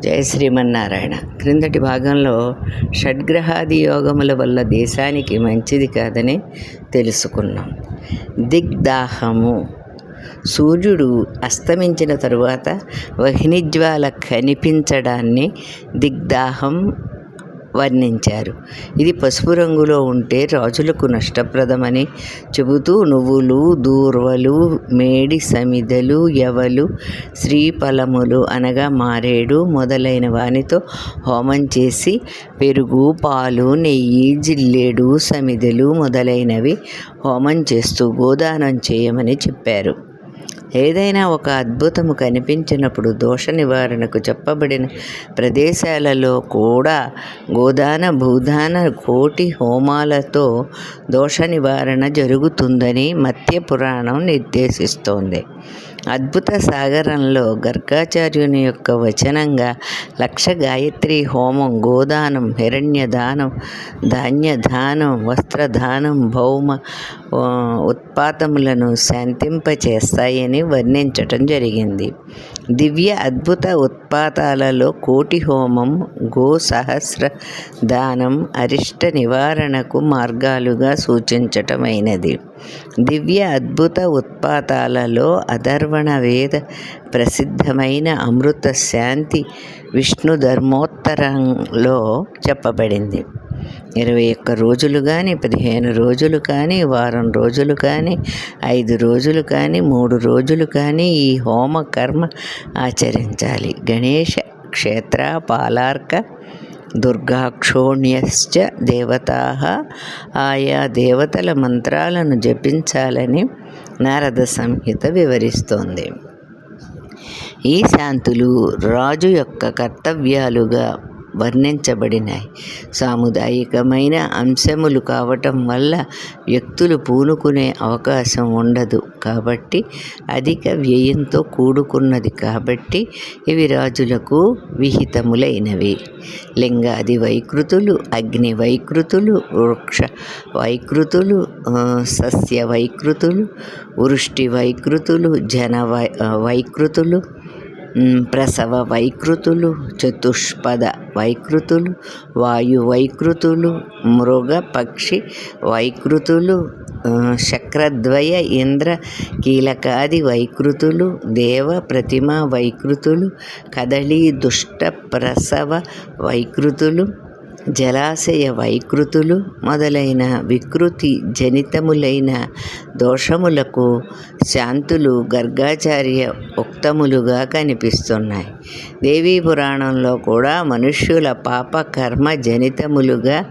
జయ శ్రీమన్నారాయణ. క్రిందటి భాగంలో షడ్గ్రహాది యోగముల వల్ల దేశానికి మంచిది కాదని తెలుసుకున్నాం. దిగ్దాహము. సూర్యుడు అస్తమించిన తరువాత వహ్నిజ్వాల కనిపించడాన్ని దిగ్దాహం వర్ణించారు. ఇది పసుపు రంగులో ఉంటే రాజులకు నష్టప్రదమని చెబుతూ నువ్వులు దూర్వలు మేడి సమిదలు యవలు శ్రీఫలములు అనగా మారేడు మొదలైన వానితో హోమం చేసి పెరుగు పాలు నెయ్యి జిల్లేడు సమిదలు మొదలైనవి హోమం చేస్తూ గోదానం చేయమని చెప్పారు. ఏదైనా ఒక అద్భుతము కనిపించినప్పుడు దోష నివారణకు చెప్పబడిన ప్రదేశాలలో కూడా గోదాన భూదాన కోటి హోమాలతో దోష నివారణ జరుగుతుందని మత్స్య పురాణం నిర్దేశిస్తోంది. అద్భుత సాగరంలో గర్గాచార్యుని యొక్క వచనంగా లక్ష గాయత్రి హోమం గోదానం హిరణ్యదానం ధాన్యదానం వస్త్రదానం భౌమ ఉత్పాతములను శాంతింపచేస్తాయని వర్ణించటం జరిగింది. దివ్య అద్భుత ఉత్పాతాలలో కోటి హోమం గో సహస్ర దానం అరిష్ట నివారణకు మార్గాలుగా సూచించటమైనది. దివ్య అద్భుత ఉత్పాతాలలో అధర్వణ వేద ప్రసిద్ధమైన అమృత శాంతి విష్ణు ధర్మోత్తరంలో చెప్పబడింది. ఇరవై ఒక్క రోజులు కానీ పదిహేను రోజులు కానీ వారం రోజులు కానీ ఐదు రోజులు కానీ మూడు రోజులు కానీ ఈ హోమ కర్మ ఆచరించాలి. గణేష క్షేత్ర పాలార్క దుర్గాక్షోణ్యశ్చ దేవతా ఆయా దేవతల మంత్రాలను జపించాలని నారద సంహిత వివరిస్తోంది. ఈ శాంతులు రాజు యొక్క కర్తవ్యాలుగా వర్ణించబడినాయి. సాముదాయికమైన అంశములు కావటం వల్ల వ్యక్తులు పూనుకునే అవకాశం ఉండదు. కాబట్టి అధిక వ్యయంతో కూడుకున్నది కాబట్టి ఇవి రాజులకు విహితములైనవి. లింగాది వైకృతులు అగ్ని వైకృతులు వృక్ష వైకృతులు సస్య వైకృతులు వృష్టి వైకృతులు జన వై వైకృతులు ప్రసవ వైకృతులు చతుష్పద వైకృతులు వాయు వైకృతులు మృగ పక్షి వైకృతులు శక్రద్వయ ఇంద్ర కీలకాది వైకృతులు దేవ ప్రతిమ వైకృతులు కదళీ దుష్ట ప్రసవ వైకృతులు జలాశయ వైకృతులు మొదలైన వికృతి జనితములైన దోషములకు శాంతులు గర్గాచార్య ఉక్తములుగా కనిపిస్తున్నాయి. దేవీ పురాణంలో కూడా మనుష్యుల పాప కర్మ జనితములుగా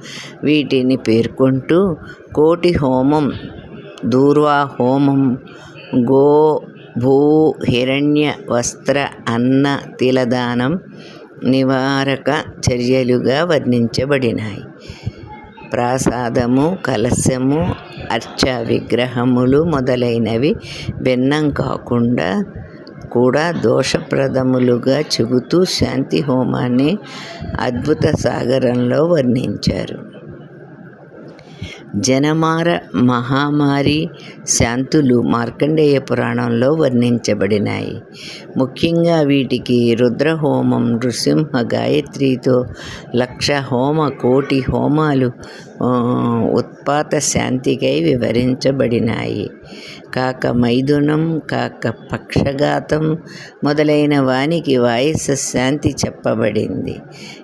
వీటిని పేర్కొంటూ కోటి హోమం దూర్వా హోమం గో భూ హిరణ్య వస్త్ర అన్న తిలదానం నివారక చర్యలుగా వర్ణించబడినాయి. ప్రాసాదము కలశము అర్చ విగ్రహములు మొదలైనవి భిన్నం కాకుండా కూడా దోషప్రదములుగా చెబుతూ శాంతి హోమాన్ని అద్భుత సాగరంలో వర్ణించారు. జనమార మహామారి శాంతులు మార్కండేయ పురాణంలో వర్ణించబడినాయి. ముఖ్యంగా వీటికి రుద్రహోమం నృసింహ గాయత్రితో లక్ష హోమ కోటి హోమాలు ఉత్పాత శాంతికై వివరించబడినాయి. కాక మైథునం కాక పక్షఘాతం మొదలైన వానికి వాయస శాంతి చెప్పబడింది.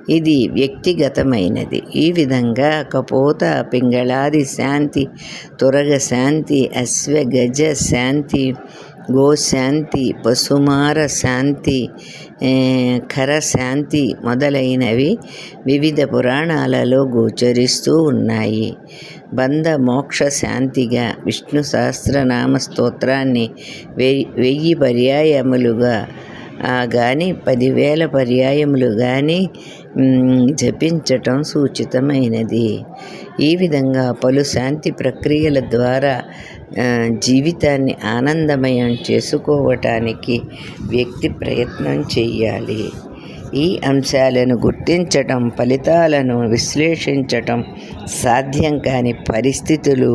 ఇది వ్యక్తిగతమైనది. ఈ విధంగా కపోత పింగళాది శాంతి తురగ శాంతి అశ్వగజ శాంతి గోశాంతి పశుమార శాంతి ఖర శాంతి మొదలైనవి వివిధ పురాణాలలో గోచరిస్తూ ఉన్నాయి. బంధ మోక్ష శాంతిగా విష్ణు సహస్రనామ స్తోత్రాన్ని వెయ్యి వెయ్యి పర్యాయములుగా కానీ పదివేల పర్యాయములు కానీ జపించటం సూచితమైనది. ఈ విధంగా పలు శాంతి ప్రక్రియల ద్వారా జీవితాన్ని ఆనందమయం చేసుకోవటానికి వ్యక్తి ప్రయత్నం చేయాలి ఈ అంశాలను గుర్తించటం ఫలితాలను విశ్లేషించటం సాధ్యం కాని పరిస్థితులు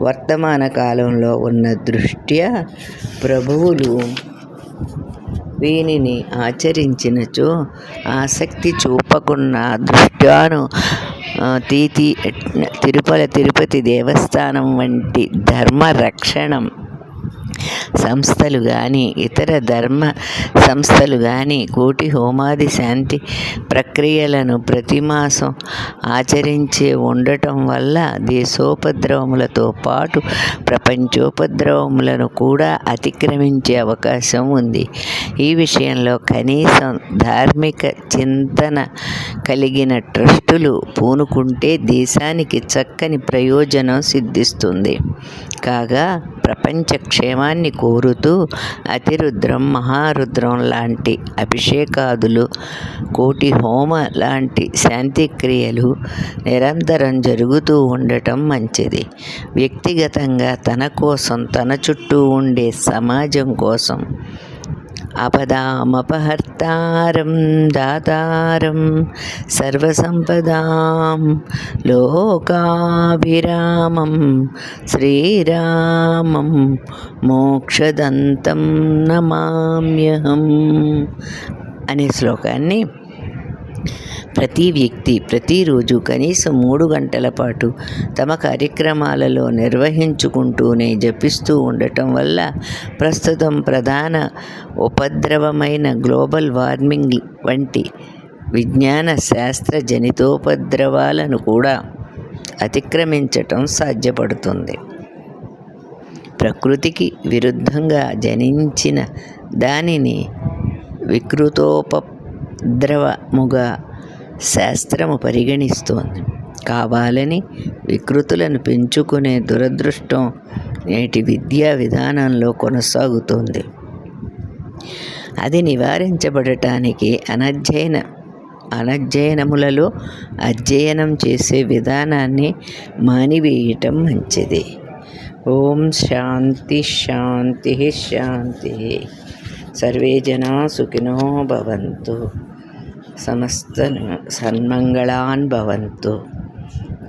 వర్తమాన కాలంలో ఉన్న దృష్ట్యా ప్రభువులు వీనిని ఆచరించినచో ఆసక్తి చూపకున్న దృష్ట్యాను తీతి తిరుపల తిరుపతి దేవస్థానం వంటి ధర్మ రక్షణం సంస్థలు కానీ ఇతర ధర్మ సంస్థలు కానీ కోటి హోమాది శాంతి ప్రక్రియలను ప్రతిమాసం ఆచరించే ఉండటం వల్ల దేశోపద్రవములతో పాటు ప్రపంచోపద్రవములను కూడా అతిక్రమించే అవకాశం ఉంది. ఈ విషయంలో కనీసం ధార్మిక చింతన కలిగిన ట్రస్టులు పూనుకుంటే దేశానికి చక్కని ప్రయోజనం సిద్ధిస్తుంది. కాగా ప్రపంచ క్షేమాన్ని కోరుతూ అతిరుద్రం మహారుద్రం లాంటి అభిషేకాదులు కోటి హోమ లాంటి శాంతిక్రియలు నిరంతరం జరుగుతూ ఉండటం మంచిది. వ్యక్తిగతంగా తన కోసం తన చుట్టూ ఉండే సమాజం కోసం అపదామపహర్తారం దాతారం సర్వసంపదాం లోకాభిరామం శ్రీరామం మోక్షదంతం నమామ్యహం అనే శ్లోకాన్ని ప్రతి వ్యక్తి ప్రతిరోజు కనీసం మూడు గంటల పాటు తమ కార్యక్రమాలలో నిర్వహించుకుంటూనే జపిస్తూ ఉండటం వల్ల ప్రస్తుతం ప్రధాన ఉపద్రవమైన గ్లోబల్ వార్మింగ్ వంటి విజ్ఞాన శాస్త్ర జనితోపద్రవాలను కూడా అతిక్రమించటం సాధ్యపడుతుంది. ప్రకృతికి విరుద్ధంగా జనించిన దానిని వికృతోప వికృతోపద్రవముగా శాస్త్రము పరిగణిస్తోంది. కావాలని వికృతులను పెంచుకునే దురదృష్టం నేటి విద్యా విధానంలో కొనసాగుతోంది. అది నివారించబడటానికి అనధ్యయన అనధ్యయనములలో అధ్యయనం చేసే విధానాన్ని మానివేయటం మంచిది. ఓం శాంతి శాంతి శాంతి. सर्वे जनाः सुखिनो भवन्तु। समस्त सन्मङ्गलान् भवन्तु।